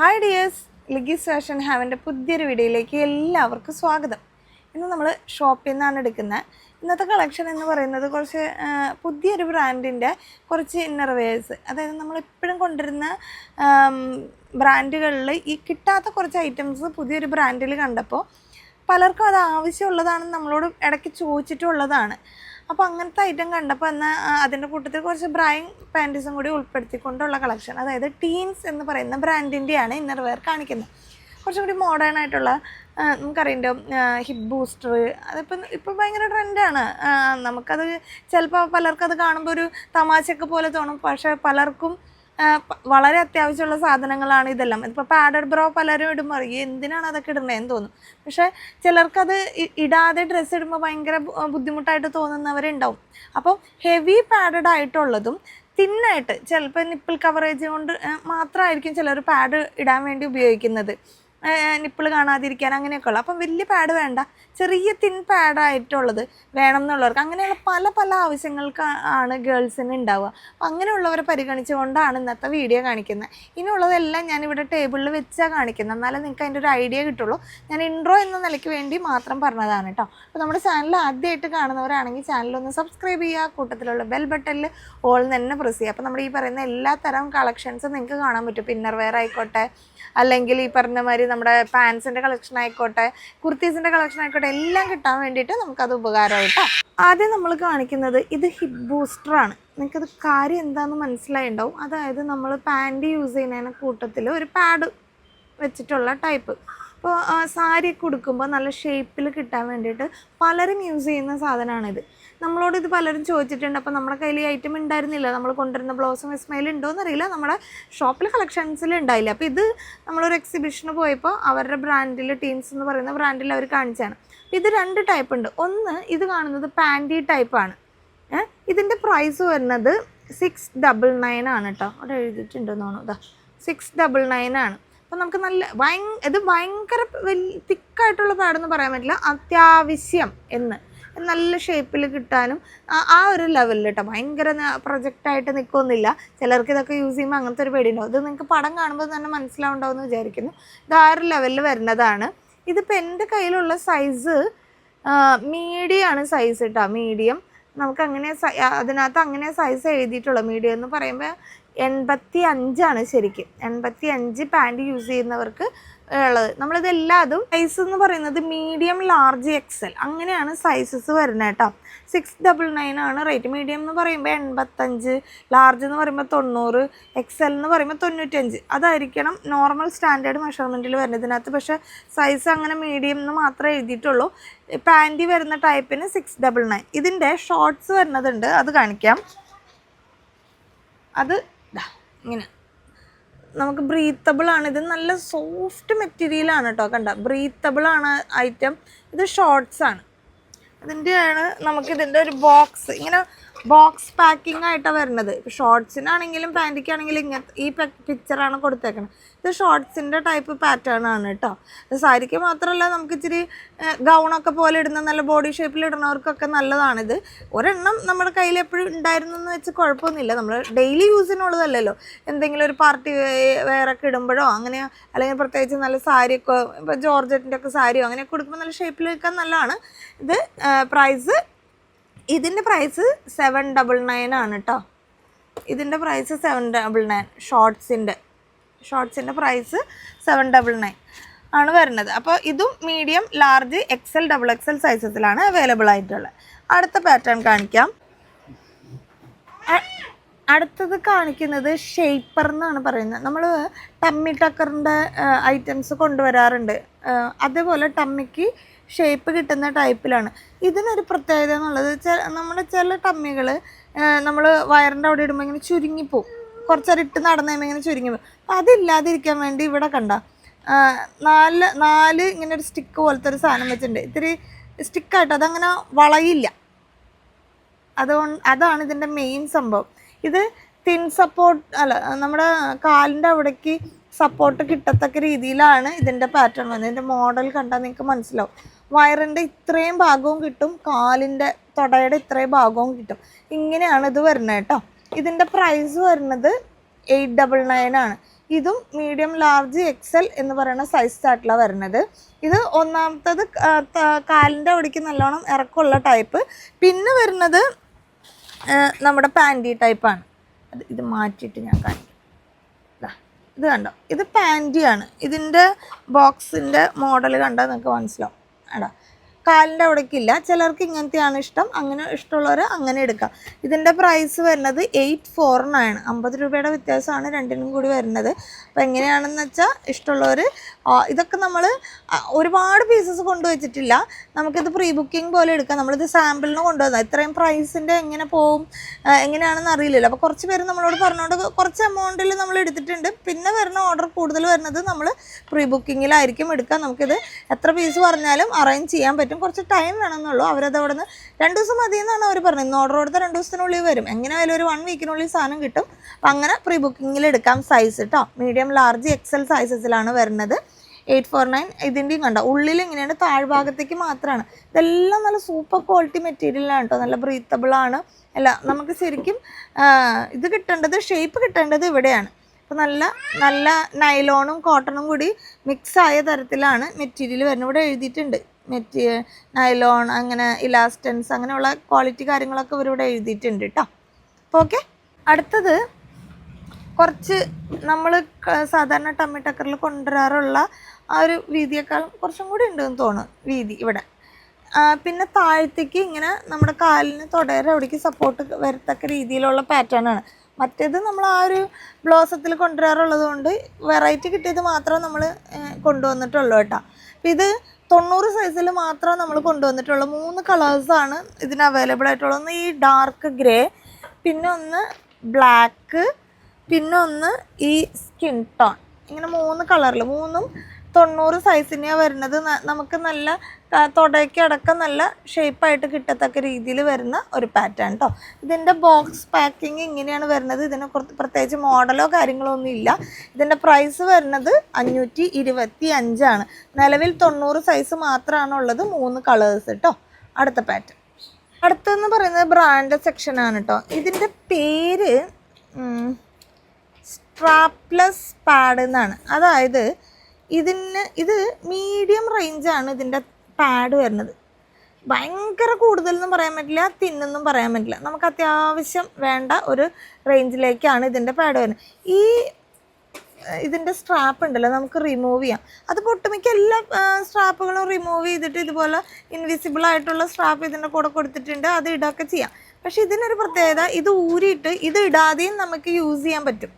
Hi dears ലിഗീസ് fashion ഹാവിന്റെ പുതിയൊരു വീഡിയോയിലേക്ക് എല്ലാവർക്കും സ്വാഗതം. ഇന്ന് നമ്മൾ ഷോപ്പിൽ നിന്നാണ് എടുക്കുന്നത്. ഇന്നത്തെ കളക്ഷൻ എന്ന് പറയുന്നത് കുറച്ച് പുതിയൊരു ബ്രാൻഡിന്റെ കുറച്ച് ഇന്നർ വെയേഴ്സ് അതായത് നമ്മൾ എപ്പോഴും കൊണ്ടുവരുന്ന ബ്രാൻഡുകളിൽ ഈ കിട്ടാത്ത കുറച്ച് ഐറ്റംസ് പുതിയൊരു ബ്രാൻഡിൽ കണ്ടപ്പോൾ പലർക്കും അത് ആവശ്യമുള്ളതാണെന്ന് നമ്മളോട് ഇടയ്ക്ക് ചോദിച്ചിട്ടുള്ളതാണ്. അപ്പോൾ അങ്ങനത്തെ ഐറ്റം കണ്ടപ്പോൾ എന്നാൽ അതിന്റെ കൂട്ടത്തിൽ കുറച്ച് ബ്രൈൻ പാന്റീസും കൂടി ഉൾപ്പെടുത്തിക്കൊണ്ടുള്ള കളക്ഷൻ അതായത് ടീൻസ് എന്ന് പറയുന്ന ബ്രാൻഡിന്റെയാണ് ഇന്നർ വെയർ കാണിക്കുന്നത്. കുറച്ചും കൂടി മോഡേൺ ആയിട്ടുള്ള നമുക്കറിയണ്ടോ ഹിപ്പ് ബൂസ്റ്റർ അതിപ്പം ഇപ്പോൾ ഭയങ്കര ട്രെൻഡാണ് നമുക്കത് ചിലപ്പോൾ പലർക്കും അത് കാണുമ്പോൾ ഒരു തമാശയൊക്കെ പോലെ തോന്നും. പക്ഷേ പലർക്കും വളരെ അത്യാവശ്യമുള്ള സാധനങ്ങളാണ് ഇതെല്ലാം. ഇപ്പോൾ പാഡഡ് ബ്രോ പലരും ഇടുമ്പോൾ അറിയും എന്തിനാണ് അതൊക്കെ ഇടുന്നതെന്ന് തോന്നും. പക്ഷേ ചിലർക്കത് ഇടാതെ ഡ്രസ്സ് ഇടുമ്പോൾ ഭയങ്കര ബുദ്ധിമുട്ടായിട്ട് തോന്നുന്നവരുണ്ടാവും. അപ്പോൾ ഹെവി പാഡഡ് ആയിട്ടുള്ളതും തിന്നായിട്ട് ചിലപ്പോൾ നിപ്പിൾ കവറേജ് കൊണ്ട് മാത്രമായിരിക്കും ചിലർ പാഡ് ഇടാൻ വേണ്ടി ഉപയോഗിക്കുന്നത്. നിപ്പിൾ കാണാതിരിക്കാൻ അങ്ങനെയൊക്കെ ഉള്ളു. അപ്പം വലിയ പാഡ് വേണ്ട. ചെറിയ തിൻ പാഡായിട്ടുള്ളത് വേണം എന്നുള്ളവർക്ക് അങ്ങനെയുള്ള പല പല ആവശ്യങ്ങൾക്ക് ആണ് ഗേൾസിന് ഉണ്ടാവുക. അപ്പം അങ്ങനെയുള്ളവരെ പരിഗണിച്ചുകൊണ്ടാണ് ഇന്നത്തെ വീഡിയോ കാണിക്കുന്നത്. ഇനിയുള്ളതെല്ലാം ഞാൻ ഇവിടെ ടേബിളിൽ വെച്ചാൽ കാണിക്കുന്നത്. എന്നാലേ നിങ്ങൾക്ക് അതിന്റെ ഒരു ഐഡിയ കിട്ടുള്ളൂ. ഞാൻ ഇൻട്രോ എന്ന നിലയ്ക്ക് വേണ്ടി മാത്രം പറഞ്ഞതാണ് കേട്ടോ അപ്പോൾ നമ്മുടെ ചാനൽ ആദ്യമായിട്ട് കാണുന്നവരാണെങ്കിൽ ചാനലൊന്ന് സബ്സ്ക്രൈബ് ചെയ്യുക. കൂട്ടത്തിലുള്ള ബെൽ ബട്ടണിൽ ഓൾ തന്നെ പ്രസ് ചെയ്യുക. അപ്പോൾ നമ്മുടെ ഈ പറയുന്ന എല്ലാ തരം കളക്ഷൻസും നിങ്ങൾക്ക് കാണാൻ പറ്റും. പിന്നർ വെയർ ആയിക്കോട്ടെ അല്ലെങ്കിൽ ഈ പറഞ്ഞ മാതിരി നമ്മുടെ പാൻസിന്റെ കളക്ഷൻ ആയിക്കോട്ടെ കുർത്തീസിന്റെ കളക്ഷൻ ആയിക്കോട്ടെ എല്ലാം കിട്ടാൻ വേണ്ടിയിട്ട് നമുക്കത് ഉപകാരമായിട്ടോ. ആദ്യം നമ്മൾ കാണിക്കുന്നത് ഇത് ഹിപ്പ് ബൂസ്റ്ററാണ് നിങ്ങൾക്കത് കാര്യം എന്താണെന്ന് മനസ്സിലായിണ്ടാവും അതായത് നമ്മൾ പാന്റ് യൂസ് ചെയ്യുന്നതിന് കൂട്ടത്തിൽ ഒരു പാഡ് വെച്ചിട്ടുള്ള ടൈപ്പ് അപ്പോൾ സാരി കൊടുക്കുമ്പോൾ നല്ല ഷേപ്പിൽ കിട്ടാൻ വേണ്ടിയിട്ട് പലരും യൂസ് ചെയ്യുന്ന സാധനമാണിത്. നമ്മളോട് ഇത് പലരും ചോദിച്ചിട്ടുണ്ട്. അപ്പോൾ നമ്മുടെ കയ്യിൽ ഈ ഐറ്റം ഉണ്ടായിരുന്നില്ല. നമ്മൾ കൊണ്ടുവരുന്ന ബ്ലൗസും ഇസ്മയിൽ ഉണ്ടോയെന്ന് അറിയില്ല നമ്മുടെ ഷോപ്പിൽ കളക്ഷൻസിൽ ഉണ്ടായില്ല. അപ്പോൾ ഇത് നമ്മളൊരു എക്സിബിഷന് പോയപ്പോൾ അവരുടെ ബ്രാൻഡിൽ ടീംസ് എന്ന് പറയുന്ന ബ്രാൻഡിൽ അവർ കാണിച്ചാണ് ഇത് രണ്ട് ടൈപ്പ് ഉണ്ട്. ഒന്ന് ഇത് കാണുന്നത് പാന്റി ടൈപ്പാണ് ഇതിന്റെ പ്രൈസ് വരുന്നത് സിക്സ് ഡബിൾ നയൻ ആണ് കേട്ടോ അവിടെ എഴുതിയിട്ടുണ്ടെന്ന് തോന്നുന്നു. സിക്സ് ഡബിൾ നയൻ ആണ്. അപ്പം നമുക്ക് നല്ല ഭയ ഇത് ഭയങ്കര വലിയ തിക്കായിട്ടുള്ള പാടെന്ന് പറയാൻ പറ്റില്ല. അത്യാവശ്യം എന്ന്. നല്ല ഷേപ്പിൽ കിട്ടാനും ആ- ഒരു ലെവലിൽ കേട്ടോ ഭയങ്കര പ്രൊജക്റ്റായിട്ട് നിൽക്കുന്നില്ല ചിലർക്ക് ഇതൊക്കെ യൂസ് ചെയ്യുമ്പോൾ അങ്ങനത്തെ ഒരു പേടിയുണ്ടാവും ഇത് നിങ്ങൾക്ക് പടം കാണുമ്പോൾ തന്നെ മനസ്സിലാവുണ്ടാവുമെന്ന് വിചാരിക്കുന്നു. ഇത് ആ ഒരു ലെവലിൽ വരുന്നതാണ്. ഇതിപ്പോൾ എന്റെ കയ്യിലുള്ള സൈസ് മീഡിയം ആണ് സൈസ് കേട്ടോ മീഡിയം നമുക്ക് അങ്ങനെ അതിനകത്ത് അങ്ങനെ സൈസ് എഴുതിയിട്ടുള്ളൂ. മീഡിയം എന്ന് പറയുമ്പോൾ എൺപത്തി അഞ്ചാണ് ശരിക്കും. എൺപത്തി അഞ്ച് പാന്റ് യൂസ് ചെയ്യുന്നവർക്ക് ഉള്ളത്. നമ്മളിതെല്ലാം അതും സൈസ് എന്ന് പറയുന്നത് മീഡിയം ലാർജ് എക്സൽ അങ്ങനെയാണ് സൈസസ് വരുന്നത് കേട്ടോ. സിക്സ് ഡബിൾ നയൻ ആണ് റേറ്റ് മീഡിയം എന്ന് പറയുമ്പോൾ എൺപത്തഞ്ച് ലാർജ് എന്ന് പറയുമ്പോൾ തൊണ്ണൂറ് എക്സൽ എന്ന് പറയുമ്പോൾ തൊണ്ണൂറ്റഞ്ച് അതായിരിക്കണം നോർമൽ സ്റ്റാൻഡേർഡ് മെഷർമെന്റിൽ വരുന്നത്. ഇതിനകത്ത് പക്ഷേ സൈസ് അങ്ങനെ മീഡിയം എന്ന് മാത്രമേ എഴുതിയിട്ടുള്ളൂ. പാന്റി വരുന്ന ടൈപ്പിന് സിക്സ് ഡബിൾ നയൻ ഇതിന്റെ ഷോർട്സ് വരുന്നതുണ്ട് അത് കാണിക്കാം. അത് ഇങ്ങനെ. നമുക്ക് ബ്രീത്തബിൾ ആണ്. ഇത് നല്ല സോഫ്റ്റ് മെറ്റീരിയൽ ആണ് കേട്ടോ കണ്ട. ബ്രീത്തബിൾ ആണ് ഐറ്റം ഇത് ഷോർട്സ് ആണ്. ഇതിന്റെയാണ് നമുക്കിതിന്റെ ഒരു ബോക്സ് ഇങ്ങനെ ബോക്സ് പാക്കിംഗ് ആയിട്ടാണ് വരുന്നത്. ഷോർട്സിനാണെങ്കിലും പാന്റിക്കാണെങ്കിലും ഇങ്ങനത്തെ ഈ പിക്ചറാണ് കൊടുത്തേക്കുന്നത് ഇത് ഷോർട്സിന്റെ ടൈപ്പ് പാറ്റേൺ ആണ് കേട്ടോ സാരിക്ക് മാത്രമല്ല നമുക്ക് ഇച്ചിരി ഗൗണൊക്കെ പോലെ ഇടുന്ന നല്ല ബോഡി ഷേപ്പിൽ ഇടുന്നവർക്കൊക്കെ നല്ലതാണിത് ഒരെണ്ണം നമ്മുടെ കയ്യിൽ എപ്പോഴും ഉണ്ടായിരുന്നു എന്ന് വെച്ച് കുഴപ്പമൊന്നുമില്ല. നമ്മൾ ഡെയിലി യൂസിനുള്ളതല്ലല്ലോ എന്തെങ്കിലും ഒരു പാർട്ടി വേറൊക്കെ ഇടുമ്പോഴോ അങ്ങനെ അല്ലെങ്കിൽ പ്രത്യേകിച്ച് നല്ല സാരിയൊക്കെ ഇപ്പോൾ ജോർജറ്റിന്റെ ഒക്കെ സാരിയോ അങ്ങനെയൊക്കെ കൊടുക്കുമ്പോൾ നല്ല ഷേപ്പിൽ വെക്കാൻ നല്ലതാണ്. ഇത് പ്രൈസ് ഇതിന്റെ പ്രൈസ് സെവൻ ഡബിൾ നയൻ ആണ് കേട്ടോ ഇതിന്റെ പ്രൈസ് സെവൻ ഡബിൾ നയൻ ഷോർട്സിന്റെ ഷോർട്സിന്റെ പ്രൈസ് സെവൻ ഡബിൾ നയൻ ആണ് വരുന്നത്. അപ്പോൾ ഇതും medium large XL double XL സൈസസിലാണ് available ആയിട്ടുള്ളത്. അടുത്ത പാറ്റേൺ കാണിക്കാം. അടുത്തത് കാണിക്കുന്നത് ഷേപ്പർ എന്നാണ് പറയുന്നത്. നമ്മൾ ടമ്മി ടക്കറിന്റെ ഐറ്റംസ് കൊണ്ടുവരാറുണ്ട്. അതേപോലെ ടമ്മിക്ക് ഷേപ്പ് കിട്ടുന്ന ടൈപ്പിലാണ് ഇതിനൊരു പ്രത്യേകത എന്നുള്ളത് നമ്മുടെ ചില ടമ്മികൾ നമ്മൾ വയറിന്റെ അവിടെ ഇടുമ്പോൾ ഇങ്ങനെ ചുരുങ്ങിപ്പോവും. കുറച്ചേരം ഇട്ട് നടന്നു കഴിയുമ്പോൾ ഇങ്ങനെ ചുരുങ്ങിപ്പോവും. അപ്പം അതില്ലാതിരിക്കാൻ വേണ്ടി ഇവിടെ കണ്ട നാല് നാല് ഇങ്ങനെ ഒരു സ്റ്റിക്ക് പോലത്തെ ഒരു സാധനം വെച്ചിട്ടുണ്ട്. ഇത്തിരി സ്റ്റിക്കായിട്ട് അതങ്ങനെ വളയില്ല. അതുകൊണ്ട് അതാണ് ഇതിന്റെ മെയിൻ സംഭവം. ഇത് തിൻ സപ്പോർട്ട് അല്ല നമ്മുടെ കാലിന്റെ അവിടേക്ക് സപ്പോർട്ട് കിട്ടത്തക്ക രീതിയിലാണ് ഇതിന്റെ പാറ്റേൺ വന്നത്. ഇതിന്റെ മോഡൽ കണ്ടാൽ നിങ്ങൾക്ക് മനസ്സിലാവും. വയറിന്റെ ഇത്രയും ഭാഗവും കിട്ടും കാലിന്റെ തുടയുടെ ഇത്രയും ഭാഗവും കിട്ടും. ഇങ്ങനെയാണ് ഇത് വരുന്നത് കേട്ടോ. ഇതിന്റെ പ്രൈസ് വരുന്നത് എയ്റ്റ് ഡബിൾ നയൻ ആണ്. ഇതും മീഡിയം ലാർജ് എക്സൽ എന്ന് പറയുന്ന സൈസ് ചാർട്ടിലാണ് വരുന്നത്. ഇത് ഒന്നാമത്തത് കാലിന്റെ അവിടേക്ക് നല്ലോണം ഇറക്കമുള്ള ടൈപ്പ് പിന്നെ വരുന്നത് നമ്മുടെ പാന്റി ടൈപ്പാണ് അത് ഇത് മാറ്റിയിട്ട് ഞാൻ കാണിക്കാം. ഇത് കണ്ടോ? ഇത് പാന്റിയാണ് ഇതിന്റെ ബോക്സിന്റെ മോഡൽ കണ്ടാൽ നിങ്ങൾക്ക് മനസ്സിലാവും. എടാ കാലിന്റെ അവിടേക്കില്ല. ചിലർക്ക് ഇങ്ങനത്തെയാണ് ഇഷ്ടം. അങ്ങനെ ഇഷ്ടമുള്ളവർ അങ്ങനെ എടുക്കാം. ഇതിന്റെ പ്രൈസ് വരുന്നത് എയ്റ്റ് ഫോർ നയൻ അമ്പത് രൂപയുടെ വ്യത്യാസമാണ് രണ്ടിനും കൂടി വരുന്നത്. അപ്പോൾ എങ്ങനെയാണെന്ന് വെച്ചാൽ ഇഷ്ടമുള്ളവർ ഇതൊക്കെ നമ്മൾ ഒരുപാട് പീസസ് കൊണ്ടുവച്ചിട്ടില്ല. നമുക്കിത് പ്രീ ബുക്കിംഗ് പോലെ എടുക്കാം. നമ്മളിത് സാമ്പിളിന് കൊണ്ടുവന്നാൽ ഇത്രയും പ്രൈസിന്റെ എങ്ങനെ പോകും എങ്ങനെയാണെന്ന് അറിയില്ലല്ലോ. അപ്പോൾ കുറച്ച് പേര് നമ്മളോട് പറഞ്ഞുകൊണ്ട് കുറച്ച് എമൗണ്ടിൽ നമ്മൾ എടുത്തിട്ടുണ്ട്. പിന്നെ വരുന്ന ഓർഡർ കൂടുതൽ വരുന്നത് നമ്മൾ പ്രീ ബുക്കിങ്ങിലായിരിക്കും എടുക്കുക നമുക്കിത് എത്ര പീസ് പറഞ്ഞാലും അറേഞ്ച് ചെയ്യാൻ പറ്റും. കുറച്ച് ടൈം വേണമെന്നുള്ളൂ. അവരത് അവിടെ നിന്ന് രണ്ട് ദിവസം മതി എന്നാണ് അവർ പറഞ്ഞത്. ഇന്ന് ഓർഡർ കൊടുത്ത രണ്ട് ദിവസത്തിനുള്ളിൽ വരും. എങ്ങനെ ആയാലും ഒരു വൺ വീക്കിനുള്ളിൽ സാധനം കിട്ടും. അപ്പം അങ്ങനെ പ്രീ ബുക്കിങ്ങിൽ എടുക്കാം സൈസ് കേട്ടോ മീഡിയം ലാർജ് എക്സൽ സൈസസിലാണ് വരുന്നത്. എയ്റ്റ് ഫോർ നയൻ ഇതിന്റെയും കണ്ട? ഉള്ളിൽ ഇങ്ങനെയാണ് താഴ്ഭാഗത്തേക്ക് മാത്രമാണ് ഇതെല്ലാം നല്ല സൂപ്പർ ക്വാളിറ്റി മെറ്റീരിയലാണ് കേട്ടോ നല്ല ബ്രീത്തബിളാണ് അല്ല നമുക്ക് ശരിക്കും ഇത് കിട്ടേണ്ടത് ഷേപ്പ് കിട്ടേണ്ടത് ഇവിടെയാണ്. അപ്പോൾ നല്ല നല്ല നൈലോണും കോട്ടണും കൂടി മിക്സ് ആയ തരത്തിലാണ് മെറ്റീരിയൽ വരുന്നത്. ഇവിടെ എഴുതിയിട്ടുണ്ട്. മെറ്റീ നൈലോൺ അങ്ങനെ ഇലാസ്റ്റൻസ് അങ്ങനെയുള്ള ക്വാളിറ്റി കാര്യങ്ങളൊക്കെ ഇവരിവിടെ എഴുതിയിട്ടുണ്ട് കേട്ടോ അപ്പോൾ ഓക്കെ അടുത്തത് കുറച്ച് നമ്മൾ സാധാരണ ടമ്മി കൊണ്ടുവരാറുള്ള ആ ഒരു വീതിയേക്കാളും കുറച്ചും കൂടി ഉണ്ടെന്ന് തോന്നുന്നു വീതി ഇവിടെ. പിന്നെ താഴത്തേക്ക് ഇങ്ങനെ നമ്മുടെ കാലിന് തുടരെ അവിടേക്ക് സപ്പോർട്ട് വരത്തക്ക രീതിയിലുള്ള പാറ്റേൺ ആണ്. മറ്റേത് നമ്മൾ ആ ഒരു ബ്ലോസത്തിൽ കൊണ്ടുവരാറുള്ളത് കൊണ്ട് വെറൈറ്റി കിട്ടിയത് മാത്രമേ നമ്മൾ കൊണ്ടുവന്നിട്ടുള്ളൂ കേട്ടോ. അപ്പം ഇത് തൊണ്ണൂറ് സൈസിൽ മാത്രമേ നമ്മൾ കൊണ്ടുവന്നിട്ടുള്ളൂ. മൂന്ന് കളേഴ്സാണ് ഇതിന് അവൈലബിൾ ആയിട്ടുള്ളത്. ഒന്ന് ഈ ഡാർക്ക് ഗ്രേ പിന്നെ ഒന്ന് ബ്ലാക്ക് പിന്നെ ഒന്ന് ഈ സ്കിൻ ടോൺ ഇങ്ങനെ മൂന്ന് കളറിൽ മൂന്നും തൊണ്ണൂറ് സൈസിനെയാണ് വരുന്നത്. നമുക്ക് നല്ല തുടയ്ക്ക് നല്ല ഷേപ്പായിട്ട് കിട്ടത്തക്ക രീതിയിൽ വരുന്ന ഒരു പാറ്റേൺ കേട്ടോ ഇതിന്റെ ബോക്സ് പാക്കിങ് ഇങ്ങനെയാണ് വരുന്നത്. ഇതിനെ കുറച്ച് പ്രത്യേകിച്ച് മോഡലോ കാര്യങ്ങളോ ഒന്നും ഇല്ല. ഇതിന്റെ പ്രൈസ് വരുന്നത് അഞ്ഞൂറ്റി ഇരുപത്തി അഞ്ചാണ് നിലവിൽ തൊണ്ണൂറ് സൈസ് മാത്രമാണ് ഉള്ളത്. മൂന്ന് കളേഴ്സ് കേട്ടോ അടുത്ത പാറ്റേൺ അടുത്തെന്ന് പറയുന്നത് ബ്രാൻഡ് സെക്ഷനാണ് കേട്ടോ ഇതിന്റെ പേര് സ്ട്രാപ്ലെസ് പാഡ് എന്നാണ്. അതായത് ഇതിന് ഇത് മീഡിയം റേഞ്ചാണ് ഇതിന്റെ പാഡ് വരുന്നത്. ഭയങ്കര കൂടുതലൊന്നും പറയാൻ പറ്റില്ല തിന്നൊന്നും പറയാൻ പറ്റില്ല. നമുക്ക് അത്യാവശ്യം വേണ്ട ഒരു റേഞ്ചിലേക്കാണ് ഇതിന്റെ പാഡ് വരുന്നത്. ഈ ഇതിന്റെ സ്ട്രാപ്പ് ഉണ്ടല്ലോ നമുക്ക് റിമൂവ് ചെയ്യാം. അത് പൊട്ടുമിക്ക എല്ലാ സ്ട്രാപ്പുകളും റിമൂവ് ചെയ്തിട്ട് ഇതുപോലെ ഇൻവിസിബിൾ ആയിട്ടുള്ള സ്ട്രാപ്പ് ഇതിന്റെ കൂടെ കൊടുത്തിട്ടുണ്ട് അത് ഇടൊക്കെ ചെയ്യാം. പക്ഷേ ഇതിനൊരു പ്രത്യേകത ഇത് ഊരിയിട്ട് ഇത് ഇടാതെയും നമുക്ക് യൂസ് ചെയ്യാൻ പറ്റും.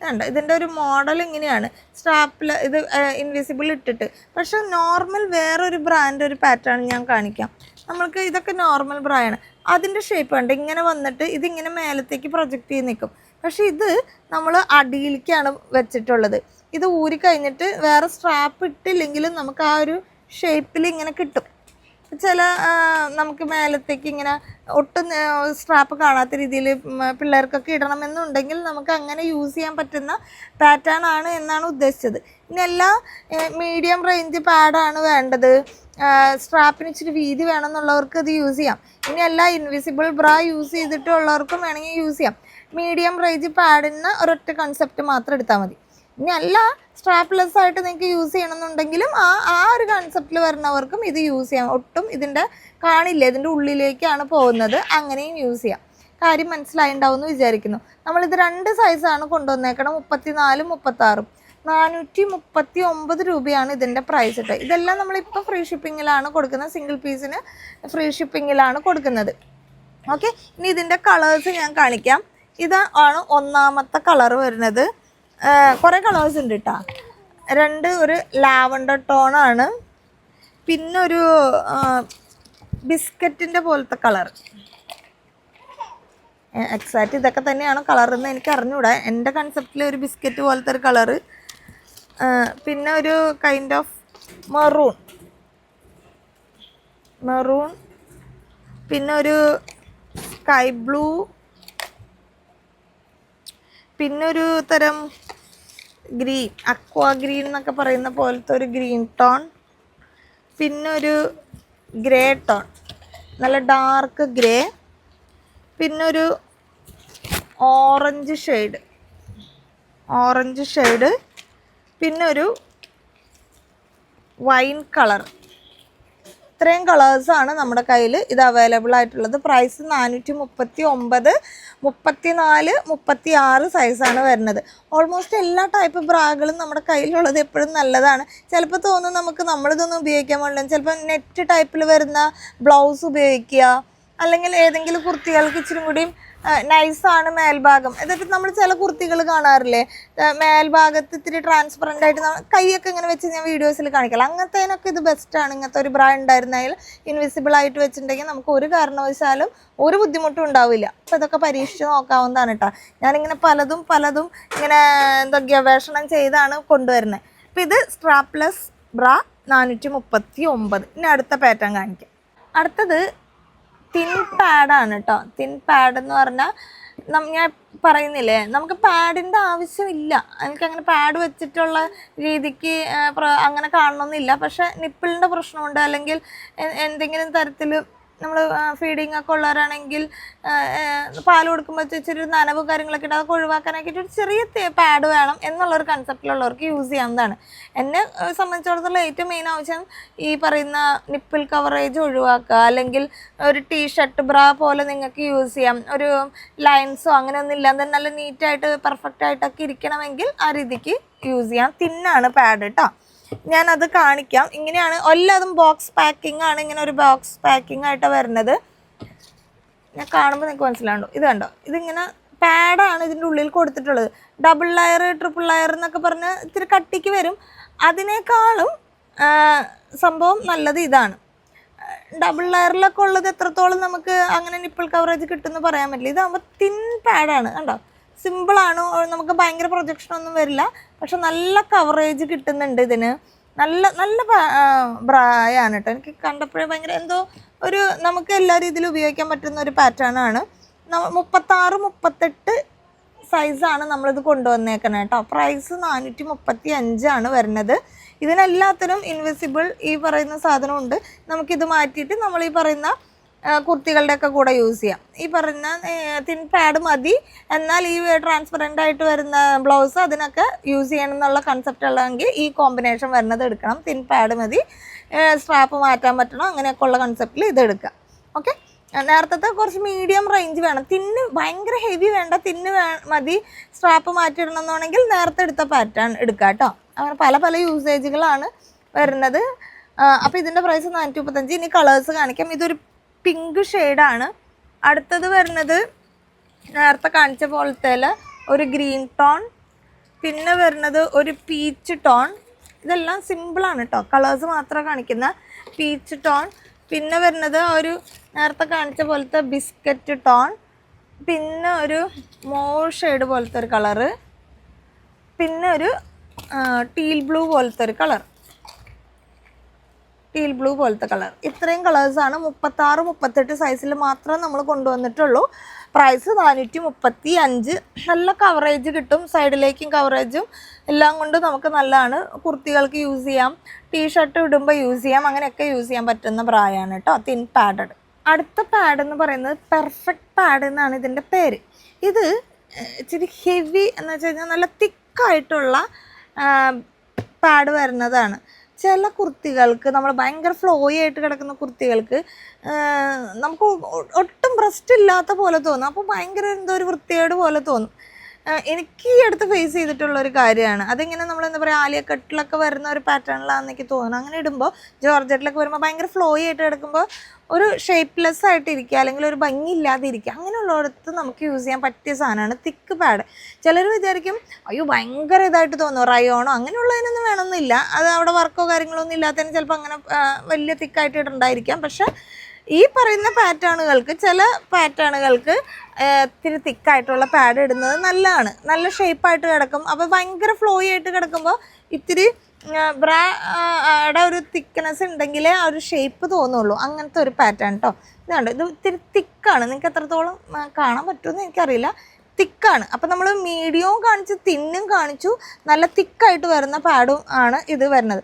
ഇതുണ്ട് ഇതിന്റെ ഒരു മോഡൽ ഇങ്ങനെയാണ്. സ്ട്രാപ്പിൽ ഇത് ഇൻവിസിബിൾ ഇട്ടിട്ട്. പക്ഷേ നോർമൽ വേറൊരു ബ്രാൻഡ് ഒരു പാറ്റേൺ ഞാൻ കാണിക്കാം. നമ്മൾക്ക് ഇതൊക്കെ നോർമൽ ബ്രായാണ് അതിന്റെ ഷേപ്പ് ഉണ്ട് ഇങ്ങനെ വന്നിട്ട് ഇതിങ്ങനെ മേലത്തേക്ക് പ്രൊജക്റ്റ് ചെയ്ത് നിൽക്കും പക്ഷേ ഇത് നമ്മൾ അടിയിലേക്കാണ് വെച്ചിട്ടുള്ളത്. ഇത് ഊരി കഴിഞ്ഞിട്ട് വേറെ സ്ട്രാപ്പ് ഇട്ടില്ലെങ്കിലും നമുക്ക് ആ ഒരു ഷേപ്പിൽ ഇങ്ങനെ കിട്ടും. ചില നമുക്ക് മേലത്തേക്ക് ഇങ്ങനെ ഒട്ടും സ്ട്രാപ്പ് കാണാത്ത രീതിയിൽ പിള്ളേർക്കൊക്കെ ഇടണമെന്നുണ്ടെങ്കിൽ നമുക്ക് അങ്ങനെ യൂസ് ചെയ്യാൻ പറ്റുന്ന പാറ്റേൺ ആണ് എന്നാണ് ഉദ്ദേശിച്ചത്. ഇനി എല്ലാ മീഡിയം റേഞ്ച് പാഡാണ് വേണ്ടത്. സ്ട്രാപ്പിന് ഇച്ചിരി വീതി വേണമെന്നുള്ളവർക്ക് ഇത് യൂസ് ചെയ്യാം. ഇനി എല്ലാ ഇൻവിസിബിൾ ബ്രാ യൂസ് ചെയ്തിട്ടുള്ളവർക്കും വേണമെങ്കിൽ യൂസ് ചെയ്യാം. മീഡിയം റേഞ്ച് പാഡിന് ഒരൊറ്റ കൺസെപ്റ്റ് മാത്രം എടുത്താൽ മതി. ഇനി അല്ല സ്ട്രാപ്ലെസ് ആയിട്ട് നിങ്ങൾക്ക് യൂസ് ചെയ്യണമെന്നുണ്ടെങ്കിലും ആ ആ ഒരു കൺസെപ്റ്റിൽ വരുന്നവർക്കും ഇത് യൂസ് ചെയ്യാം. ഒട്ടും ഇതിന്റെ കാണില്ല. ഇതിന്റെ ഉള്ളിലേക്കാണ് പോകുന്നത്. അങ്ങനെയും യൂസ് ചെയ്യാം. കാര്യം മനസ്സിലായിണ്ടാവും എന്ന് വിചാരിക്കുന്നു. നമ്മളിത് രണ്ട് സൈസാണ് കൊണ്ടുവന്നേക്കണം മുപ്പത്തിനാലും മുപ്പത്താറും. നാനൂറ്റി മുപ്പത്തി ഒമ്പത് രൂപയാണ് ഇതിന്റെ പ്രൈസ് കേട്ടോ ഇതെല്ലാം നമ്മളിപ്പോൾ ഫ്രീ ഷിപ്പിങ്ങിലാണ് കൊടുക്കുന്നത് സിംഗിൾ പീസിന് ഫ്രീ ഷിപ്പിങ്ങിലാണ് കൊടുക്കുന്നത്. ഓക്കെ ഇനി ഇതിന്റെ കളേഴ്സ് ഞാൻ കാണിക്കാം. ഇത് ആണ് ഒന്നാമത്തെ കളർ വരുന്നത്. കുറേ കളേഴ്സ് ഉണ്ട് കേട്ടോ രണ്ട് ഒരു ലാവണ്ടർ ടോണാണ് പിന്നെ ഒരു ബിസ്ക്കറ്റിന്റെ പോലത്തെ കളർ എക്സാക്റ്റ് ഇതൊക്കെ തന്നെയാണ് കളർ എന്ന് എനിക്ക് അറിഞ്ഞൂടാ. എന്റെ കൺസെപ്റ്റിൽ ഒരു ബിസ്ക്കറ്റ് പോലത്തെ ഒരു കളറ് പിന്നെ ഒരു കൈൻഡ് ഓഫ് മെറൂൺ മെറൂൺ പിന്നെ ഒരു സ്കൈ ബ്ലൂ പിന്നെ ഒരു തരം ഗ്രീൻ അക്വാ ഗ്രീൻ എന്നൊക്കെ പറയുന്ന പോലത്തെ ഒരു ഗ്രീൻ ടോൺ. പിന്നൊരു ഗ്രേ ടോൺ. നല്ല ഡാർക്ക് ഗ്രേ. പിന്നൊരു ഓറഞ്ച് ഷെയ്ഡ്. Orange shade. പിന്നൊരു വൈൻ കളർ. ഇത്രയും കളേഴ്സാണ് നമ്മുടെ കയ്യിൽ ഇത് അവൈലബിൾ ആയിട്ടുള്ളത്. പ്രൈസ് നാനൂറ്റി മുപ്പത്തി ഒമ്പത് മുപ്പത്തി നാല് മുപ്പത്തി ആറ് സൈസാണ് വരുന്നത് ഓൾമോസ്റ്റ് എല്ലാ ടൈപ്പ് ബ്രാഗുകളും നമ്മുടെ കയ്യിലുള്ളത് എപ്പോഴും നല്ലതാണ്. ചിലപ്പോൾ തോന്നും നമുക്ക് നമ്മളിതൊന്നും ഉപയോഗിക്കാൻ പാടില്ല. ചിലപ്പോൾ നെറ്റ് ടൈപ്പിൽ വരുന്ന ബ്ലൗസ് ഉപയോഗിക്കുക അല്ലെങ്കിൽ ഏതെങ്കിലും കുർത്തികൾക്ക് ഇച്ചിരി കൂടിയും നൈസാണ് മേൽഭാഗം. ഇതൊക്കെ നമ്മൾ ചില കുർത്തികൾ കാണാറില്ലേ? മേൽഭാഗത്ത് ഇത്തിരി ട്രാൻസ്പെറന്റ് ആയിട്ട് കൈയൊക്കെ ഇങ്ങനെ വെച്ച് ഞാൻ വീഡിയോസിൽ കാണിക്കാം അങ്ങനത്തേനൊക്കെ ഇത് ബെസ്റ്റാണ് ഇങ്ങനത്തെ ഒരു ബ്രാൻഡ് ഉണ്ടായിരുന്നെങ്കിൽ ഇൻവിസിബിൾ ആയിട്ട് വെച്ചിട്ടുണ്ടെങ്കിൽ നമുക്ക് ഒരു കാരണവശാലും ഒരു ബുദ്ധിമുട്ടും ഉണ്ടാവില്ല. അപ്പം ഇതൊക്കെ പരീക്ഷിച്ച് നോക്കാവുന്നതാണ് കേട്ടോ ഞാനിങ്ങനെ പലതും പലതും ഇങ്ങനെ എന്താ ഗവേഷണം ചെയ്താണ് കൊണ്ടുവരുന്നത് അപ്പം ഇത് സ്ട്രാപ്ലെസ് ബ്ര നാനൂറ്റി മുപ്പത്തി ഒമ്പത് ഇനി അടുത്ത പാറ്റേൺ കാണിക്കാം. അടുത്തത് തിൻ പാഡാണ് കേട്ടോ തിൻ പാഡ് എന്ന് പറഞ്ഞാൽ ഞാൻ പറയുന്നില്ലേ നമുക്ക് പാഡിന്റെ ആവശ്യമില്ല. എനിക്ക് അങ്ങനെ പാഡ് വെച്ചിട്ടുള്ള രീതിക്ക് അങ്ങനെ കാണണമെന്നില്ല പക്ഷെ നിപ്പിളിന്റെ പ്രശ്നമുണ്ട്. അല്ലെങ്കിൽ എന്തെങ്കിലും തരത്തിൽ നമ്മൾ ഫീഡിങ് ഒക്കെ ഉള്ളവരാണെങ്കിൽ പാൽ കൊടുക്കുമ്പോൾ ഇച്ചിരി നനവ് കാര്യങ്ങളൊക്കെ ഉണ്ട് അതൊക്കെ ഒഴിവാക്കാനായിട്ട് ഒരു ചെറിയ പാഡ് വേണം എന്നുള്ളൊരു കൺസെപ്റ്റിലുള്ളവർക്ക് യൂസ് ചെയ്യാവുന്നതാണ്. എന്നെ സംബന്ധിച്ചിടത്തോളം ഏറ്റവും മെയിൻ ആവശ്യം ഈ പറയുന്ന നിപ്പിൾ കവറേജ് ഒഴിവാക്കുക അല്ലെങ്കിൽ ഒരു ടീ ഷർട്ട് ബ്രാ പോലെ നിങ്ങൾക്ക് യൂസ് ചെയ്യാം. ഒരു ലൈൻസോ അങ്ങനെ ഒന്നും ഇല്ലാതെ നല്ല നീറ്റായിട്ട് പെർഫെക്റ്റ് ആയിട്ടൊക്കെ ഇരിക്കണമെങ്കിൽ ആ രീതിക്ക് യൂസ് ചെയ്യാം. തിന്നാണ് പാഡ് കേട്ടോ ഞാനത് കാണിക്കാം. ഇങ്ങനെയാണ് എല്ലാതും ബോക്സ് പാക്കിംഗ് ആണ് ഇങ്ങനെ ഒരു ബോക്സ് പാക്കിംഗ് ആയിട്ട് വരുന്നത്. ഞാൻ കാണുമ്പോൾ നിങ്ങൾക്ക് മനസ്സിലാണ്ടോ ഇത് കണ്ടോ? ഇതിങ്ങനെ പാഡാണ് ഇതിന്റെ ഉള്ളിൽ കൊടുത്തിട്ടുള്ളത്. ഡബിൾ ലയർ ട്രിപ്പിൾ ലയർ എന്നൊക്കെ പറഞ്ഞ് ഇത്തിരി കട്ടിക്ക് വരും. അതിനേക്കാളും സംഭവം നല്ലത് ഇതാണ്. ഡബിൾ ലെയറിലൊക്കെ ഉള്ളത് എത്രത്തോളം നമുക്ക് അങ്ങനെ നിപ്പിൾ കവറേജ് കിട്ടുമെന്ന് പറയാൻ പറ്റില്ല. ഇതാകുമ്പോൾ തിൻ പാഡാണ് കണ്ടോ? സിമ്പിളാണ് നമുക്ക് ഭയങ്കര പ്രൊജക്ഷൻ ഒന്നും വരില്ല. പക്ഷെ നല്ല കവറേജ് കിട്ടുന്നുണ്ട് ഇതിന്. നല്ല നല്ല ബ്രായാണ് കേട്ടോ. എനിക്ക് കണ്ടപ്പോഴേ ഭയങ്കര എന്തോ ഒരു നമുക്ക് എല്ലാ രീതിയിലും ഉപയോഗിക്കാൻ പറ്റുന്ന ഒരു പാറ്റേൺ ആണ്. മുപ്പത്താറ് മുപ്പത്തെട്ട് സൈസാണ് നമ്മളിത് കൊണ്ടുവന്നേക്കുന്നത് കേട്ടോ. പ്രൈസ് നാനൂറ്റി മുപ്പത്തി അഞ്ചാണ് വരുന്നത്. ഇതിനെല്ലാത്തിനും ഇൻവിസിബിൾ ഈ പറയുന്ന സാധനമുണ്ട്. നമുക്കിത് മാറ്റിയിട്ട് നമ്മൾ ഈ പറയുന്ന കുർത്തികളുടെ ഒക്കെ കൂടെ യൂസ് ചെയ്യാം. ഈ പറയുന്ന തിൻ പാഡ് മതി. എന്നാൽ ഈ ട്രാൻസ്പെറന്റ് ആയിട്ട് വരുന്ന ബ്ലൗസ് അതിനൊക്കെ യൂസ് ചെയ്യണം എന്നുള്ള കൺസെപ്റ്റ് ഉള്ളതെങ്കിൽ ഈ കോമ്പിനേഷൻ വരുന്നത് എടുക്കണം. തിൻ പാഡ് മതി. സ്ട്രാപ്പ് മാറ്റാൻ പറ്റണം? അങ്ങനെയൊക്കെ ഉള്ള കൺസെപ്റ്റിൽ ഇത് എടുക്കുക ഓക്കെ നേരത്തെ കുറച്ച് മീഡിയം റേഞ്ച് വേണം. തിന്ന് ഭയങ്കര ഹെവി വേണ്ട. തിന്ന് വേ മതി. സ്ട്രാപ്പ് മാറ്റിയിടണം എന്നുണ്ടെങ്കിൽ നേരത്തെ എടുത്ത പാറ്റേൺ എടുക്കുക കേട്ടോ അങ്ങനെ പല പല യൂസേജുകളാണ് വരുന്നത്. അപ്പോൾ ഇതിന്റെ പ്രൈസ് നാനൂറ്റി മുപ്പത്തഞ്ച് ഇനി കളേഴ്സ് കാണിക്കാം. ഇതൊരു പിങ്ക് ഷെയ്ഡാണ്. അടുത്തത് വരുന്നത് നേരത്തെ കാണിച്ച പോലത്തെ ഒരു ഗ്രീൻ ടോൺ. പിന്നെ വരുന്നത് ഒരു പീച്ച് ടോൺ. ഇതെല്ലാം സിമ്പിളാണ് കേട്ടോ കളേഴ്സ് മാത്രം കാണിക്കുന്ന. Peach tone. പിന്നെ വരുന്നത് ഒരു നേരത്തെ കാണിച്ച പോലത്തെ ബിസ്ക്കറ്റ് ടോൺ. പിന്നെ ഒരു മോർ ഷെയ്ഡ് പോലത്തെ ഒരു കളറ് പിന്നെ ഒരു ടീൽ ബ്ലൂ പോലത്തെ ഒരു കളർ ടീൽ ബ്ലൂ പോലത്തെ കളർ. ഇത്രയും കളേഴ്സാണ് മുപ്പത്താറ് മുപ്പത്തെട്ട് സൈസിൽ മാത്രം നമ്മൾ കൊണ്ടുവന്നിട്ടുള്ളൂ. പ്രൈസ് നാനൂറ്റി മുപ്പത്തി അഞ്ച് നല്ല കവറേജ് കിട്ടും. സൈഡിലേക്കും കവറേജും എല്ലാം കൊണ്ട് നമുക്ക് നല്ലതാണ്. കുർത്തികൾക്ക് യൂസ് ചെയ്യാം. ടീഷർട്ട് ഇടുമ്പോൾ യൂസ് ചെയ്യാം. അങ്ങനെയൊക്കെ യൂസ് ചെയ്യാൻ പറ്റുന്ന പ്രായമാണ് കേട്ടോ തിൻ പാഡഡ് അടുത്ത പാഡ് എന്ന് പറയുന്നത് പെർഫെക്റ്റ് പാഡ് എന്നാണ് ഇതിന്റെ പേര്. ഇത് ഇച്ചിരി ഹെവി എന്ന് വെച്ച് കഴിഞ്ഞാൽ നല്ല തിക്കായിട്ടുള്ള പാഡ് വരുന്നതാണ്. ചില കുർത്തികൾക്ക് നമ്മൾ ഭയങ്കര ഫ്ലോയി ആയിട്ട് കിടക്കുന്ന കുർത്തികൾക്ക് നമുക്ക് ഒട്ടും ബ്രസ്റ്റ് ഇല്ലാത്ത പോലെ തോന്നും. അപ്പോൾ ഭയങ്കര എന്തോ ഒരു വൃത്തികേട് പോലെ തോന്നും. എനിക്ക് ഈ അടുത്ത് ഫേസ് ചെയ്തിട്ടുള്ള ഒരു കാര്യമാണ്. അതിങ്ങനെ നമ്മൾ എന്താ പറയുക ആലിയക്കട്ടിലൊക്കെ വരുന്ന ഒരു പാറ്റേണിലാണെന്ന് എനിക്ക് തോന്നുന്നു. അങ്ങനെ ഇടുമ്പോൾ ജോർജറ്റിലൊക്കെ വരുമ്പോൾ ഭയങ്കര ഫ്ലോ ആയിട്ട് കിടക്കുമ്പോൾ ഒരു ഷേപ്പ്ലെസ് ആയിട്ട് ഇരിക്കുക അല്ലെങ്കിൽ ഒരു ഭംഗി ഇല്ലാതെ ഇരിക്കുക അങ്ങനെയുള്ളിടത്ത് നമുക്ക് യൂസ് ചെയ്യാൻ പറ്റിയ സാധനമാണ് തിക്ക് പാഡ് ചിലർ വിചാരിക്കും അയ്യോ ഭയങ്കര ഇതായിട്ട് തോന്നും റയോണോ അങ്ങനെയുള്ളതിനൊന്നും വേണമെന്നില്ല അത് അവിടെ വർക്കോ കാര്യങ്ങളോ ഒന്നും ഇല്ലാത്തതിന് ചിലപ്പോൾ അങ്ങനെ വലിയ തിക്കായിട്ട് ഇടണ്ടായിരിക്കാം. പക്ഷെ ഈ പറയുന്ന പാറ്റേണുകൾക്ക് ചില പാറ്റേണുകൾക്ക് ഇത്തിരി തിക്കായിട്ടുള്ള പാഡ് ഇടുന്നത് നല്ലതാണ്. നല്ല ഷേപ്പായിട്ട് കിടക്കും. അപ്പോൾ ഭയങ്കര ഫ്ലോയി ആയിട്ട് കിടക്കുമ്പോൾ ഇത്തിരി ബ്രാ ബ്രായുടെ ഒരു തിക്നെസ് ഉണ്ടെങ്കിലേ ആ ഒരു ഷേപ്പ് തോന്നുള്ളൂ. അങ്ങനത്തെ ഒരു പാറ്റേൺ കേട്ടോ ഇതുണ്ട് ഇത് ഇത്തിരി തിക്കാണ് നിങ്ങൾക്ക് എത്രത്തോളം കാണാൻ പറ്റുമെന്ന് എനിക്കറിയില്ല. തിക്കാണ് അപ്പം നമ്മൾ മീഡിയവും കാണിച്ചു തിന്നും കാണിച്ചു. നല്ല തിക്കായിട്ട് വരുന്ന പാഡും ആണ് ഇത് വരുന്നത്.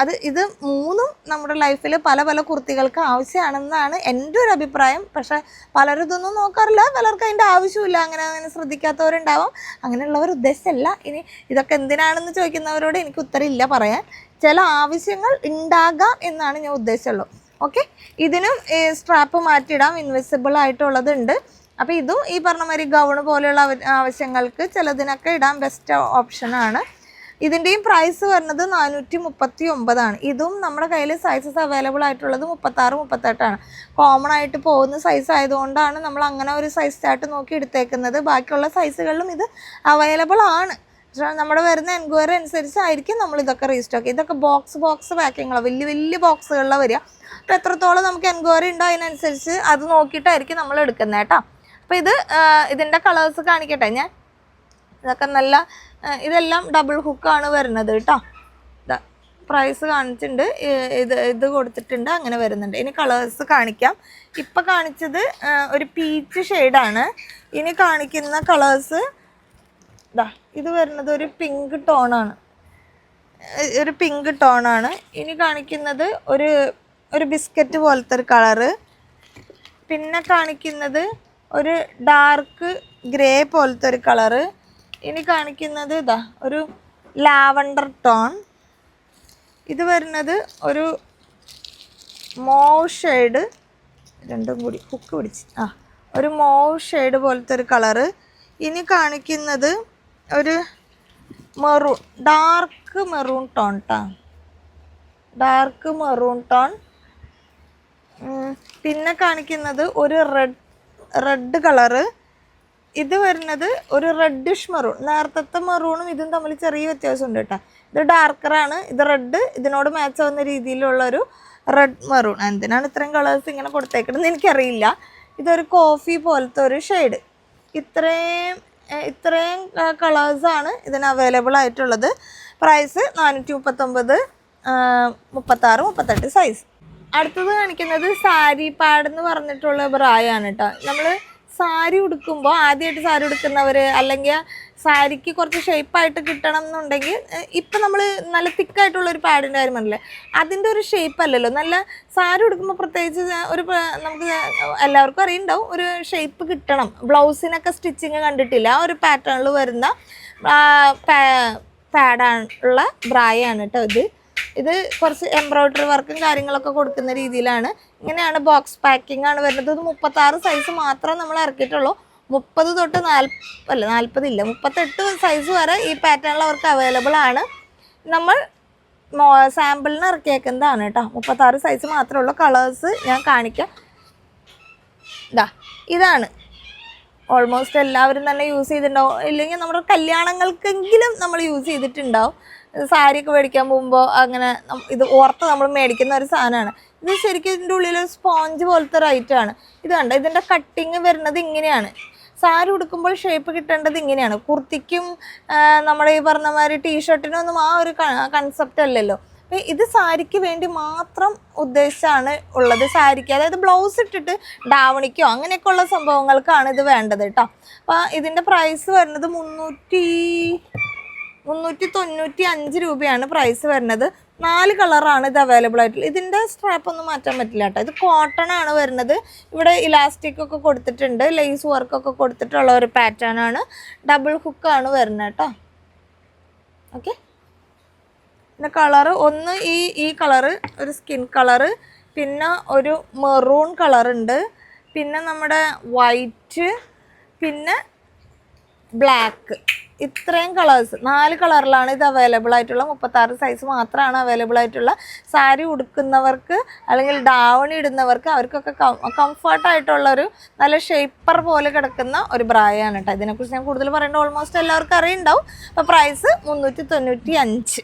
അത് ഇത് മൂന്നും നമ്മുടെ ലൈഫിൽ പല പല കുർത്തികൾക്ക് ആവശ്യമാണെന്നാണ് എന്റെ ഒരു അഭിപ്രായം. പക്ഷേ പലരും ഇതൊന്നും നോക്കാറില്ല. പലർക്കും അതിന്റെ ആവശ്യമില്ല. അങ്ങനെ അങ്ങനെ ശ്രദ്ധിക്കാത്തവരുണ്ടാവും. അങ്ങനെയുള്ളവർ ഉദ്ദേശമല്ല ഇനി ഇതൊക്കെ എന്തിനാണെന്ന് ചോദിക്കുന്നവരോട് എനിക്ക് ഉത്തരമില്ല പറയാൻ. ചില ആവശ്യങ്ങൾ ഉണ്ടാകാം എന്നാണ് ഞാൻ ഉദ്ദേശമുള്ളൂ ഓക്കെ? ഇതിനും സ്ട്രാപ്പ് മാറ്റിയിടാം. ഇൻവിസിബിൾ ആയിട്ടുള്ളതുണ്ട്. അപ്പോൾ ഇതും ഈ പറഞ്ഞ മാതിരി ഗൗണ് പോലെയുള്ള ആവശ്യങ്ങൾക്ക് ചിലതിനൊക്കെ ഇടാൻ ബെസ്റ്റ് ഓപ്ഷനാണ് ഇതിന്റെയും പ്രൈസ് വരുന്നത് നാനൂറ്റി മുപ്പത്തി ഒമ്പതാണ് ഇതും നമ്മുടെ കയ്യിൽ സൈസസ് അവൈലബിൾ ആയിട്ടുള്ളത് മുപ്പത്താറ് മുപ്പത്തെട്ടാണ്. കോമൺ ആയിട്ട് പോകുന്ന സൈസ് ആയതുകൊണ്ടാണ് നമ്മൾ അങ്ങനെ ഒരു സൈസ് ചാർട്ട് നോക്കി എടുത്തേക്കുന്നത്. ബാക്കിയുള്ള സൈസുകളിലും ഇത് അവൈലബിൾ ആണ്. നമ്മുടെ വരുന്ന എൻക്വയറി അനുസരിച്ചായിരിക്കും നമ്മൾ ഇതൊക്കെ റീസ്റ്റോക്ക് ഇതൊക്കെ ബോക്സ് ബോക്സ് പാക്കിങ്ങളാണ് വലിയ വലിയ ബോക്സുകളിലാണ് വരിക. അപ്പോൾ എത്രത്തോളം നമുക്ക് എൻക്വയറി ഉണ്ടോ അതിനനുസരിച്ച് അത് നോക്കിയിട്ടായിരിക്കും നമ്മൾ എടുക്കുന്നത് കേട്ടോ. അപ്പോൾ ഇത് ഇതിന്റെ കളേഴ്സ് കാണിക്കട്ടെ ഞാൻ? ഇതൊക്കെ നല്ല ഇതെല്ലാം ഡബിൾ ഹുക്കാണ് വരുന്നത് കേട്ടോ. പ്രൈസ് കാണിച്ചിട്ടുണ്ട്. ഇത് ഇത് കൊടുത്തിട്ടുണ്ട് അങ്ങനെ വരുന്നുണ്ട്. ഇനി കളേഴ്സ് കാണിക്കാം. ഇപ്പം കാണിച്ചത് ഒരു പീച്ച് ഷെയ്ഡാണ് ഇനി കാണിക്കുന്ന കളേഴ്സ് ഇതാ ഇത് വരുന്നത് ഒരു പിങ്ക് ടോണാണ് ഒരു പിങ്ക് ടോണാണ് ഇനി കാണിക്കുന്നത് ഒരു ഒരു ബിസ്ക്കറ്റ് പോലത്തെ ഒരു കളറ് പിന്നെ കാണിക്കുന്നത് ഒരു ഡാർക്ക് ഗ്രേ പോലത്തെ ഒരു കളറ് ഇനി കാണിക്കുന്നത് ഇതാ ഒരു ലാവണ്ടർ ടോൺ. ഇത് വരുന്നത് ഒരു മോവ് ഷെയ്ഡ് രണ്ടും കൂടി ഹുക്ക് പിടിച്ച് ആ ഒരു മോവ് ഷെയ്ഡ് പോലത്തെ ഒരു കളറ്. ഇനി കാണിക്കുന്നത് ഒരു മെറൂൺ ഡാർക്ക് മെറൂൺ ടോൺ ട്ടാ. Dark maroon tone. പിന്നെ കാണിക്കുന്നത് ഒരു റെഡ് റെഡ് കളറ്. ഇത് വരുന്നത് ഒരു റെഡിഷ് മെറൂൺ നേരത്തെ മെറൂണും ഇതും തമ്മിൽ ചെറിയ വ്യത്യാസമുണ്ട് കേട്ടോ. ഇത് ഡാർക്കറാണ് ഇത് റെഡ് ഇതിനോട് മാച്ച് ആവുന്ന രീതിയിലുള്ള ഒരു റെഡ് മെറൂൺ എന്തിനാണ് ഇത്രയും കളേഴ്സ് ഇങ്ങനെ കൊടുത്തേക്കണമെന്ന് എനിക്കറിയില്ല. ഇതൊരു കോഫി പോലത്തെ ഒരു ഷെയ്ഡ് ഇത്രയും ഇത്രയും കളേഴ്സാണ് ഇതിന് അവൈലബിൾ ആയിട്ടുള്ളത്. പ്രൈസ് നാനൂറ്റി മുപ്പത്തൊമ്പത് മുപ്പത്താറ് മുപ്പത്തെട്ട് സൈസ് അടുത്തത് കാണിക്കുന്നത് സാരി പാഡ് എന്ന് പറഞ്ഞിട്ടുള്ള ബ്രായാണ് കേട്ടോ. നമ്മൾ സാരി ഉടുക്കുമ്പോൾ ആദ്യമായിട്ട് സാരി ഉടുക്കുന്നവർ അല്ലെങ്കിൽ സാരിക്ക് കുറച്ച് ഷേപ്പായിട്ട് കിട്ടണം എന്നുണ്ടെങ്കിൽ ഇപ്പം നമ്മൾ നല്ല തിക്കായിട്ടുള്ള ഒരു പാഡിന്റെ കാര്യം പറഞ്ഞില്ലേ? അതിന്റെ ഒരു ഷേപ്പ് അല്ലല്ലോ. നല്ല സാരി ഉടുക്കുമ്പോൾ പ്രത്യേകിച്ച് ഒരു നമുക്ക് എല്ലാവർക്കും അറിയുണ്ടാവും. ഒരു ഷേപ്പ് കിട്ടണം. ബ്ലൗസിനൊക്കെ സ്റ്റിച്ചിങ് കണ്ടിട്ടില്ല? ഒരു പാറ്റേണിൽ വരുന്ന പാഡാണുള്ള ബ്രായാണ് കേട്ടോ ഇത്. ഇത് കുറച്ച് എംബ്രോയ്ഡറി വർക്കും കാര്യങ്ങളൊക്കെ കൊടുക്കുന്ന രീതിയിലാണ്. ഇങ്ങനെയാണ് ബോക്സ് പാക്കിംഗ് ആണ് വരുന്നത്. ഇത് മുപ്പത്താറ് സൈസ് മാത്രമേ നമ്മൾ ഇറക്കിയിട്ടുള്ളൂ. മുപ്പത് തൊട്ട് നാൽപ്പ അല്ല നാൽപ്പതില്ല മുപ്പത്തെട്ട് സൈസ് വരെ ഈ പാറ്റേണിൽ അവർക്ക് അവൈലബിൾ ആണ്. നമ്മൾ സാമ്പിളിന് ഇറക്കിയേക്കുന്നതാണ് കേട്ടോ. മുപ്പത്താറ് സൈസ് മാത്രമേ ഉള്ളൂ. കളേഴ്സ് ഞാൻ കാണിക്കാം. ഇതാ ഇതാണ്. ഓൾമോസ്റ്റ് എല്ലാവരും തന്നെ യൂസ് ചെയ്തിട്ടുണ്ടാവും. ഇല്ലെങ്കിൽ നമ്മുടെ കല്യാണങ്ങൾക്കെങ്കിലും നമ്മൾ യൂസ് ചെയ്തിട്ടുണ്ടാവും. സാരിയൊക്കെ മേടിക്കാൻ പോകുമ്പോൾ അങ്ങനെ ഇത് ഓർത്ത് നമ്മൾ മേടിക്കുന്ന ഒരു സാധനമാണ്. ഇത് ശരിക്കും ഇതിന്റെ ഉള്ളിൽ ഒരു സ്പോഞ്ച് പോലത്തെ ഐറ്റമാണ് ഇത് കണ്ട? ഇതിന്റെ കട്ടിങ് വരുന്നത് ഇങ്ങനെയാണ്. സാരി ഉടുക്കുമ്പോൾ ഷേപ്പ് കിട്ടേണ്ടത് ഇങ്ങനെയാണ്. കുർത്തിക്കും നമ്മുടെ ഈ പറഞ്ഞ മാതിരി ടീഷർട്ടിനും ഒന്നും ആ ഒരു കൺസെപ്റ്റ് അല്ലല്ലോ. അപ്പം ഇത് സാരിക്ക് വേണ്ടി മാത്രം ഉദ്ദേശിച്ചാണ് ഉള്ളത് സാരിക്ക്. അതായത് ബ്ലൗസ് ഇട്ടിട്ട് ഡാവണിക്കോ അങ്ങനെയൊക്കെ ഉള്ള സംഭവങ്ങൾക്കാണ് ഇത് വേണ്ടത് കേട്ടോ. അപ്പം ഇതിന്റെ പ്രൈസ് വരുന്നത് മുന്നൂറ്റി മുന്നൂറ്റി തൊണ്ണൂറ്റി അഞ്ച് രൂപയാണ് പ്രൈസ് വരുന്നത്. നാല് കളറാണ് ഇത് അവൈലബിൾ ആയിട്ടുള്ളത്. ഇതിന്റെ സ്ട്രാപ്പ് ഒന്നും മാറ്റാൻ പറ്റില്ല കേട്ടോ. ഇത് കോട്ടൺ ആണ് വരുന്നത്. ഇവിടെ ഇലാസ്റ്റിക് ഒക്കെ കൊടുത്തിട്ടുണ്ട്. ലേസ് വർക്കൊക്കെ കൊടുത്തിട്ടുള്ള ഒരു പാറ്റേൺ ആണ്. ഡബിൾ ഹുക്ക് ആണ് വരുന്നത് കേട്ടോ. ഓക്കെ പിന്നെ കളറ് ഒന്ന് ഈ ഈ കളറ് ഒരു സ്കിൻ കളറ് പിന്നെ ഒരു മെറൂൺ കളറുണ്ട് പിന്നെ നമ്മുടെ വൈറ്റ് പിന്നെ ബ്ലാക്ക് ഇത്രയും കളേഴ്സ് നാല് കളറിലാണ് ഇത് അവൈലബിൾ ആയിട്ടുള്ള. മുപ്പത്താറ് സൈസ് മാത്രമാണ് അവൈലബിൾ ആയിട്ടുള്ള. സാരി ഉടുക്കുന്നവർക്ക് അല്ലെങ്കിൽ ഡാവണി ഇടുന്നവർക്ക് അവർക്കൊക്കെ കംഫർട്ടായിട്ടുള്ള ഒരു നല്ല ഷേപ്പർ പോലെ കിടക്കുന്ന ഒരു ബ്രായാണ് കേട്ടോ ഇതിനെക്കുറിച്ച് ഞാൻ കൂടുതൽ പറയേണ്ട ഓൾമോസ്റ്റ് എല്ലാവർക്കും അറിയുണ്ടാവും. അപ്പോൾ പ്രൈസ് മുന്നൂറ്റി തൊണ്ണൂറ്റി അഞ്ച്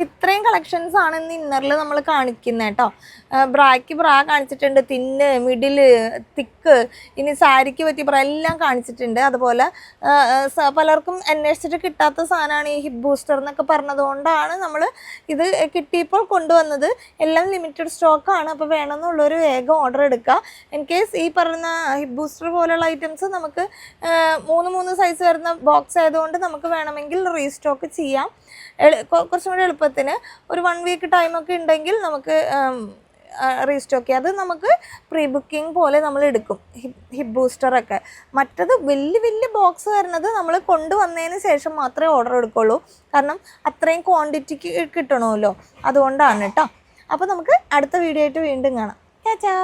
ഇത്രയും കളക്ഷൻസ് ആണ് ഇന്ന് ഇന്നറിൽ നമ്മൾ കാണിക്കുന്നത് കേട്ടോ ബ്രാക്ക് ബ്രാ കാണിച്ചിട്ടുണ്ട് തിന്ന് മിഡിൽ തിക്ക് ഇനി സാരിക്ക് പറ്റിയ ബ്രാ എല്ലാം കാണിച്ചിട്ടുണ്ട്. അതുപോലെ പലർക്കും അന്വേഷിച്ചിട്ട് കിട്ടാത്ത സാധനമാണ് ഈ ഹിപ്പ് ബൂസ്റ്റർ എന്നൊക്കെ പറഞ്ഞതുകൊണ്ടാണ് നമ്മൾ ഇത് കിട്ടിയപ്പോൾ കൊണ്ടുവന്നത്. എല്ലാം ലിമിറ്റഡ് സ്റ്റോക്കാണ് അപ്പോൾ വേണമെന്നുള്ളൊരു വേഗം ഓർഡർ എടുക്കുക ഇൻ കേസ് ഈ പറയുന്ന ഹിപ്പ് ബൂസ്റ്റർ പോലുള്ള ഐറ്റംസ് നമുക്ക് മൂന്ന് മൂന്ന് സൈസ് വരുന്ന ബോക്സ് ആയതുകൊണ്ട് നമുക്ക് വേണമെങ്കിൽ റീസ്റ്റോക്ക് ചെയ്യാം. കുറച്ചും കൂടി എളുപ്പത്തിന് ഒരു വൺ വീക്ക് ടൈമൊക്കെ ഉണ്ടെങ്കിൽ നമുക്ക് റീസ്റ്റോക്ക് ചെയ്യാം. അത് നമുക്ക് പ്രീ ബുക്കിംഗ് പോലെ നമ്മൾ എടുക്കും. ഹിപ് ഹിപ് ബൂസ്റ്ററൊക്കെ മറ്റത് വലിയ വലിയ ബോക്സ് വരുന്നത് നമ്മൾ കൊണ്ടുവന്നതിന് ശേഷം മാത്രമേ ഓർഡർ എടുക്കുള്ളൂ. കാരണം അത്രയും ക്വാണ്ടിറ്റിക്ക് കിട്ടണമല്ലോ. അതുകൊണ്ടാണ് കേട്ടോ അപ്പോൾ നമുക്ക് അടുത്ത വീഡിയോ ആയിട്ട് വീണ്ടും കാണാം. ചാച്ചാ